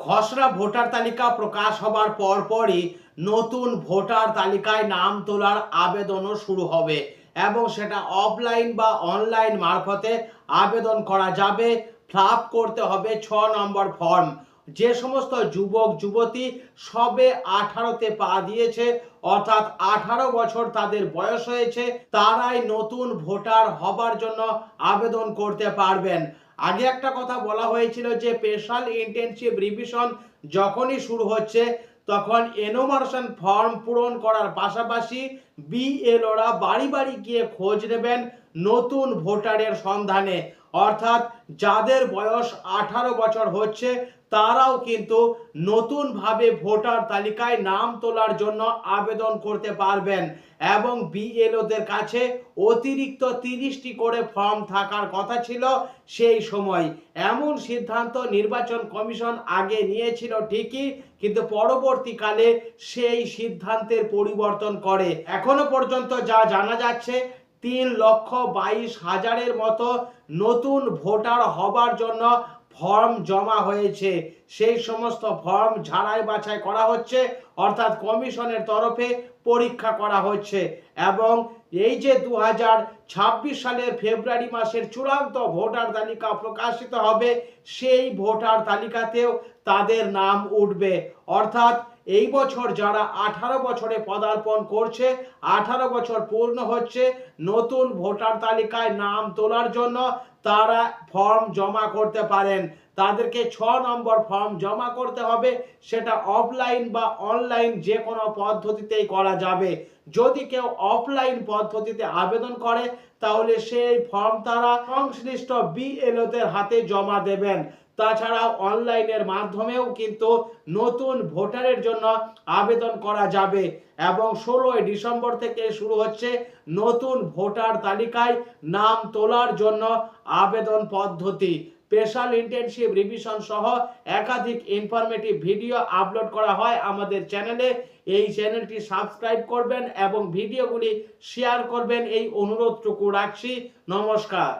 খসড়া ভোটার তালিকা প্রকাশ হবার পরপরই নতুন ভোটার তালিকায় নাম তোলার আবেদনও শুরু হবে এবং সেটা অফলাইন বা অনলাইন মারফতে আবেদন করা যাবে। ফিল করতে হবে ছ নম্বর ফর্ম। যে সমস্ত যুবক, যুবতী সবে আঠারোতে পা দিয়েছে, অর্থাৎ আঠারো বছর তাদের বয়স হয়েছে, তারাই নতুন ভোটার হবার জন্য আবেদন করতে পারবেন। আগে একটা কথা বলা হয়েছিল যে স্পেশাল ইন্টেনসিভ রিভিশন যখনই শুরু হচ্ছে, তখন এনোমার্শন ফর্ম পূরণ করার পাশাপাশি বিএলওরা বাড়ি বাড়ি গিয়ে খোঁজ নেবেন নতুন ভোটারের সন্ধানে। অর্থাৎ যাদের বয়স আঠারো বছর হচ্ছে, তারাও কিন্তু নতুনভাবে ভোটার তালিকায় নাম তোলার জন্য আবেদন করতে পারবেন এবং বিএলওদের কাছে অতিরিক্ত তিরিশটি করে ফর্ম থাকার কথা ছিল সেই সময়। এমন সিদ্ধান্ত নির্বাচন কমিশন আগে নিয়েছিল ঠিকই, কিন্তু পরবর্তীকালে সেই সিদ্ধান্তের পরিবর্তন করে। এখনও পর্যন্ত যা জানা যাচ্ছে তিন লক্ষ বাইশ হাজারের মতো নতুন ভোটার হবার জন্য ফর্ম জমা হয়েছে। সেই সমস্ত ফর্ম ঝাড়াই বাছাই করা হচ্ছে, অর্থাৎ কমিশনের তরফে পরীক্ষা করা হচ্ছে এবং এই যে দু সালের ফেব্রুয়ারি মাসের চূড়ান্ত ভোটার তালিকা প্রকাশিত হবে, সেই ভোটার তালিকাতেও তাদের নাম উঠবে। অর্থাৎ এই বছর যারা আঠারো বছরে পদার্পণ করছে, আঠারো বছর পূর্ণ হচ্ছে, নতুন ভোটার তালিকায় নাম তোলার জন্য তারা ফর্ম জমা করতে পারেন। তাদেরকে ছ নম্বর ফর্ম জমা করতে হবে, সেটা অফলাইন বা অনলাইন যে কোনো পদ্ধতিতেই করা যাবে। যদি কেউ অফলাইন পদ্ধতিতে আবেদন করে, তাহলে সেই ফর্ম তারা সংশ্লিষ্ট বিএলওদের হাতে জমা দেবেন। তাছাড়া অনলাইনের মাধ্যমেও কিন্তু নতুন ভোটারের জন্য আবেদন করা যাবে এবং ষোলোই ডিসেম্বর থেকে শুরু হচ্ছে নতুন ভোটার তালিকায় নাম তোলার জন্য আবেদন পদ্ধতি। স্পেশাল ইন্টেনসিভ রিভিশন সহ একাধিক ইনফরমেটিভ ভিডিও আপলোড করা হয় আমাদের চ্যানেলে। এই চ্যানেলটি সাবস্ক্রাইব করবেন এবং ভিডিওগুলি শেয়ার করবেন। এই অনুরোধটুকু রাখছি। নমস্কার।